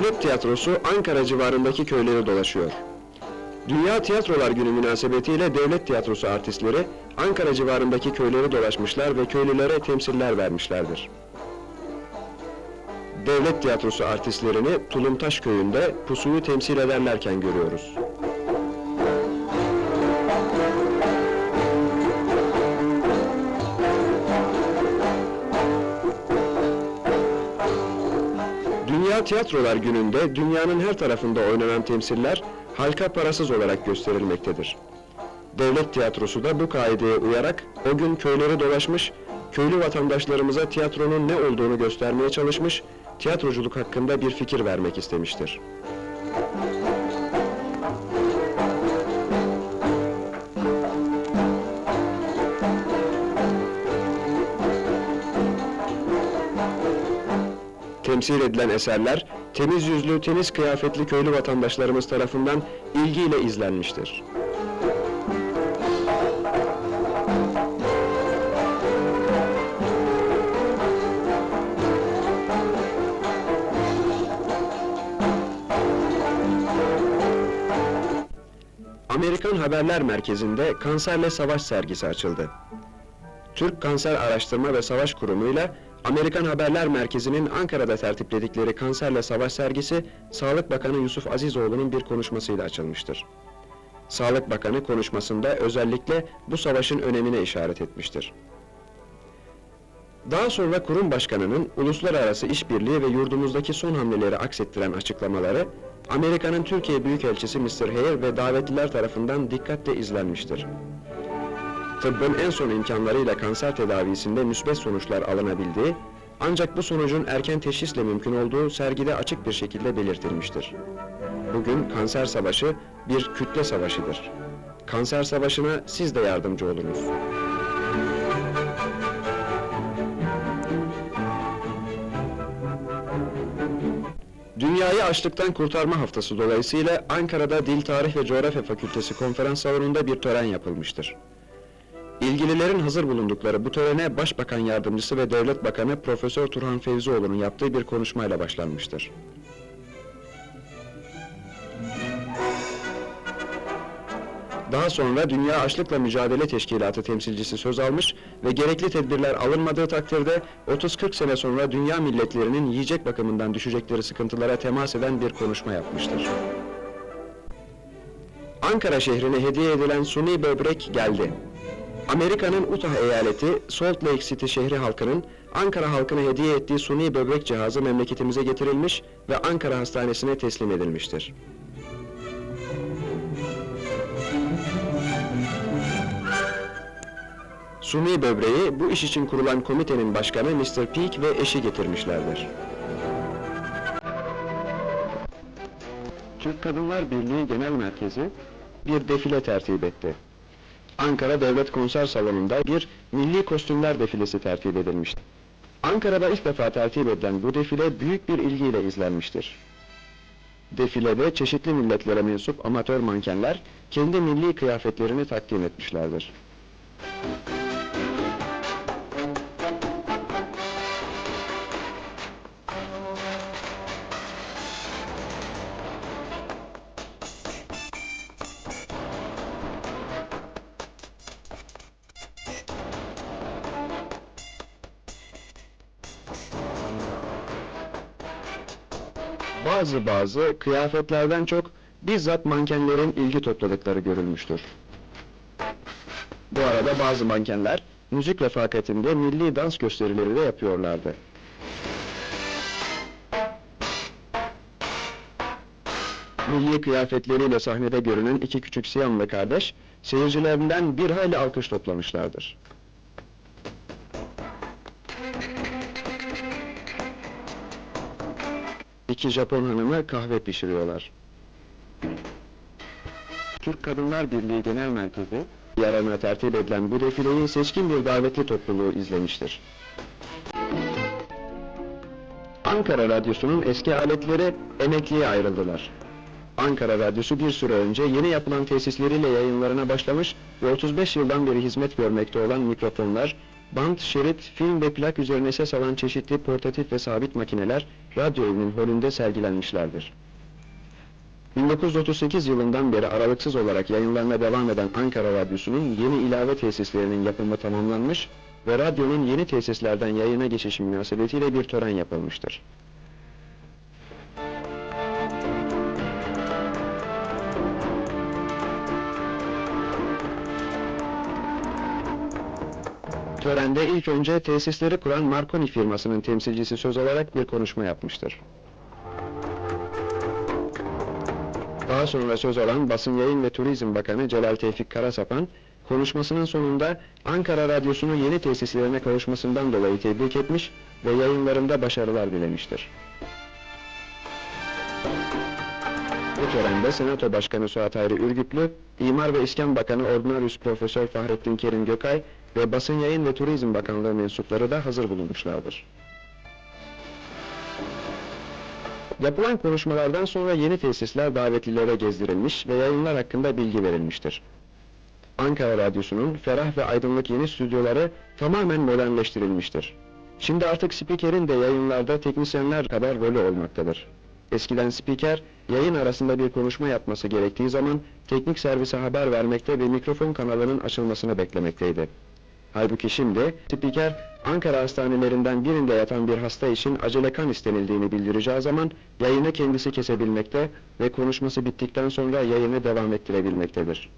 Devlet Tiyatrosu Ankara civarındaki köyleri dolaşıyor. Dünya Tiyatrolar Günü münasebetiyle Devlet Tiyatrosu artistleri Ankara civarındaki köyleri dolaşmışlar ve köylülere temsiller vermişlerdir. Devlet Tiyatrosu artistlerini Tulumtaş köyünde pusuyu temsil ederlerken görüyoruz. Tiyatrolar Günü'nde dünyanın her tarafında oynanan temsiller halka parasız olarak gösterilmektedir. Devlet tiyatrosu da bu kaideye uyarak o gün köyleri dolaşmış, köylü vatandaşlarımıza tiyatronun ne olduğunu göstermeye çalışmış, tiyatroculuk hakkında bir fikir vermek istemiştir. Temsil edilen eserler, temiz yüzlü, temiz kıyafetli köylü vatandaşlarımız tarafından ilgiyle izlenmiştir. Amerikan Haberler Merkezi'nde Kanserle Savaş sergisi açıldı. Türk Kanser Araştırma ve Savaş Kurumu ile Amerikan Haberler Merkezi'nin Ankara'da tertipledikleri Kanserle Savaş sergisi, Sağlık Bakanı Yusuf Azizoğlu'nun bir konuşmasıyla açılmıştır. Sağlık Bakanı konuşmasında özellikle bu savaşın önemine işaret etmiştir. Daha sonra kurum başkanının uluslararası işbirliği ve yurdumuzdaki son hamleleri aksettiren açıklamaları, Amerika'nın Türkiye Büyükelçisi Mr. Hare ve davetliler tarafından dikkatle izlenmiştir. Tıbbın en son imkanlarıyla kanser tedavisinde müsbet sonuçlar alınabildiği, ancak bu sonucun erken teşhisle mümkün olduğu sergide açık bir şekilde belirtilmiştir. Bugün kanser savaşı bir kütle savaşıdır. Kanser savaşına siz de yardımcı olunuz. Dünyayı açlıktan kurtarma haftası dolayısıyla Ankara'da Dil Tarih ve Coğrafya Fakültesi konferans salonunda bir tören yapılmıştır. İlgililerin hazır bulundukları bu törene Başbakan Yardımcısı ve Devlet Bakanı Profesör Turhan Fevzioğlu'nun yaptığı bir konuşmayla başlanmıştır. Daha sonra Dünya Açlıkla Mücadele Teşkilatı temsilcisi söz almış ve gerekli tedbirler alınmadığı takdirde 30-40 sene sonra dünya milletlerinin yiyecek bakımından düşecekleri sıkıntılara temas eden bir konuşma yapmıştır. Ankara şehrine hediye edilen suni böbrek geldi. Amerika'nın Utah eyaleti Salt Lake City şehri halkının Ankara halkına hediye ettiği suni böbrek cihazı memleketimize getirilmiş ve Ankara Hastanesi'ne teslim edilmiştir. Suni böbreği bu iş için kurulan komitenin başkanı Mr. Peake ve eşi getirmişlerdir. Türk Kadınlar Birliği Genel Merkezi bir defile tertip etti. Ankara Devlet Konser Salonu'nda bir milli kostümler defilesi tertip edilmişti. Ankara'da ilk defa tertip edilen bu defile büyük bir ilgiyle izlenmiştir. Defilede çeşitli milletlere mensup amatör mankenler kendi milli kıyafetlerini takdim etmişlerdir. Bazı bazı kıyafetlerden çok bizzat mankenlerin ilgi topladıkları görülmüştür. Bu arada bazı mankenler müzik refakatinde milli dans gösterileri de yapıyorlardı. Milli kıyafetleriyle sahnede görünen iki küçük Siyamlı kardeş, seyircilerinden bir hayli alkış toplamışlardır. İki Japon hanımı kahve pişiriyorlar. Türk Kadınlar Birliği Genel Merkezi yararına tertip edilen bu defileyi seçkin bir davetli topluluğu izlemiştir. Ankara Radyosu'nun eski aletleri emekliye ayrıldılar. Ankara Radyosu bir süre önce yeni yapılan tesisleriyle yayınlarına başlamış ve 35 yıldan beri hizmet görmekte olan mikrofonlar, bant, şerit, film ve plak üzerine ses alan çeşitli portatif ve sabit makineler radyo evinin holünde sergilenmişlerdir. 1938 yılından beri aralıksız olarak yayınlarına devam eden Ankara Radyosu'nun yeni ilave tesislerinin yapımı tamamlanmış ve radyonun yeni tesislerden yayına geçişi münasebetiyle bir tören yapılmıştır. Törende ilk önce tesisleri kuran Marconi firmasının temsilcisi söz alarak bir konuşma yapmıştır. Daha sonra söz alan Basın Yayın ve Turizm Bakanı Celal Tevfik Karasapan, konuşmasının sonunda Ankara Radyosu'nun yeni tesislerine kavuşmasından dolayı tebrik etmiş ve yayınlarında başarılar dilemiştir. Bu törende Senato Başkanı Suat Hayri Ürgüplü, İmar ve İskan Bakanı Ordinarius Profesör Fahrettin Kerim Gökay ve Basın Yayın ve Turizm Bakanlığı mensupları da hazır bulunmuşlardır. Yapılan konuşmalardan sonra yeni tesisler davetlilere gezdirilmiş ve yayınlar hakkında bilgi verilmiştir. Ankara Radyosu'nun ferah ve aydınlık yeni stüdyoları tamamen modernleştirilmiştir. Şimdi artık spikerin de yayınlarda teknisyenler kadar rolü olmaktadır. Eskiden spiker, yayın arasında bir konuşma yapması gerektiği zaman teknik servise haber vermekte ve mikrofon kanalının açılmasını beklemekteydi. Halbuki şimdi spiker Ankara hastanelerinden birinde yatan bir hasta için acele kan istenildiğini bildireceği zaman yayını kendisi kesebilmekte ve konuşması bittikten sonra yayını devam ettirebilmektedir.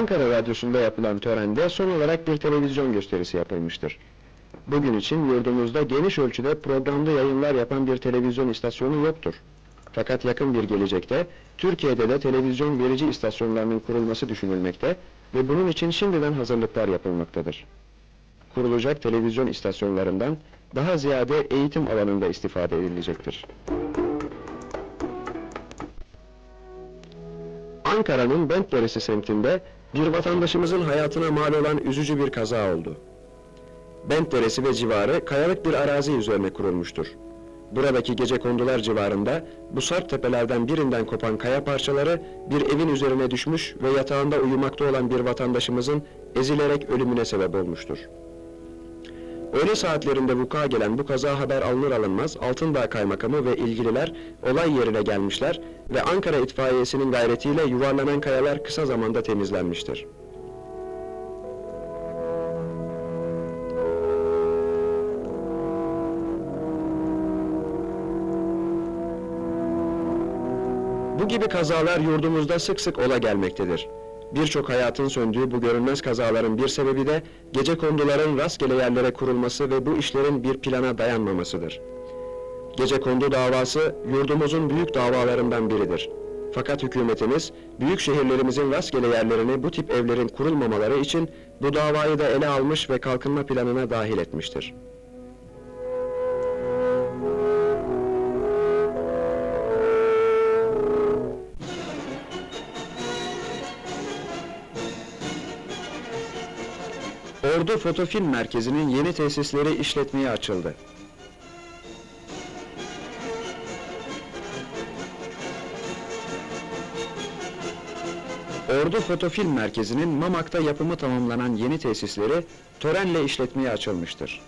Ankara Radyosu'nda yapılan törende son olarak bir televizyon gösterisi yapılmıştır. Bugün için yurdumuzda geniş ölçüde programlı yayınlar yapan bir televizyon istasyonu yoktur. Fakat yakın bir gelecekte Türkiye'de de televizyon verici istasyonlarının kurulması düşünülmekte ve bunun için şimdiden hazırlıklar yapılmaktadır. Kurulacak televizyon istasyonlarından daha ziyade eğitim alanında istifade edilecektir. Ankara'nın Bentlerisi semtinde bir vatandaşımızın hayatına mal olan üzücü bir kaza oldu. Bentleresi ve civarı kayalık bir arazi üzerine kurulmuştur. Buradaki gece kondular civarında bu sarp tepelerden birinden kopan kaya parçaları bir evin üzerine düşmüş ve yatağında uyumakta olan bir vatandaşımızın ezilerek ölümüne sebep olmuştur. Öğle saatlerinde vuku'a gelen bu kaza haber alınır alınmaz Altındağ Kaymakamı ve ilgililer olay yerine gelmişler ve Ankara İtfaiyesi'nin gayretiyle yuvarlanan kayalar kısa zamanda temizlenmiştir. Bu gibi kazalar yurdumuzda sık sık ola gelmektedir. Birçok hayatın söndüğü bu görünmez kazaların bir sebebi de gece konduların rastgele yerlere kurulması ve bu işlerin bir plana dayanmamasıdır. Gece kondu davası yurdumuzun büyük davalarından biridir. Fakat hükümetimiz büyük şehirlerimizin rastgele yerlerine bu tip evlerin kurulmamaları için bu davayı da ele almış ve kalkınma planına dahil etmiştir. Ordu Fotofilm Merkezi'nin yeni tesisleri işletmeye açıldı. Ordu Fotofilm Merkezi'nin Mamak'ta yapımı tamamlanan yeni tesisleri törenle işletmeye açılmıştır.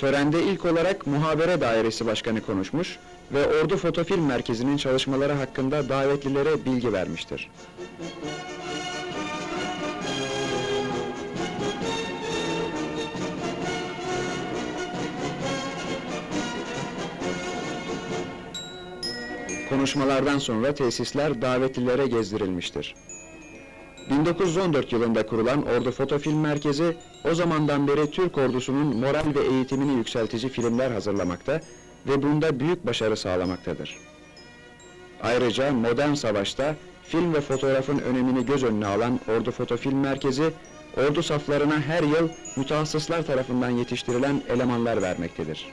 Törende ilk olarak Muhabere Dairesi Başkanı konuşmuş ve Ordu Fotofilm Merkezi'nin çalışmaları hakkında davetlilere bilgi vermiştir. Konuşmalardan sonra tesisler davetlilere gezdirilmiştir. 1914 yılında kurulan Ordu Fotofilm Merkezi, o zamandan beri Türk ordusunun moral ve eğitimini yükseltici filmler hazırlamakta ve bunda büyük başarı sağlamaktadır. Ayrıca modern savaşta film ve fotoğrafın önemini göz önüne alan Ordu Fotofilm Merkezi, ordu saflarına her yıl mütehassıslar tarafından yetiştirilen elemanlar vermektedir.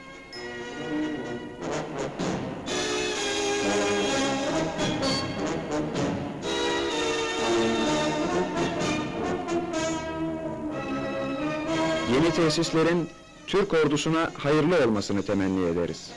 Yeni tesislerin Türk ordusuna hayırlı olmasını temenni ederiz.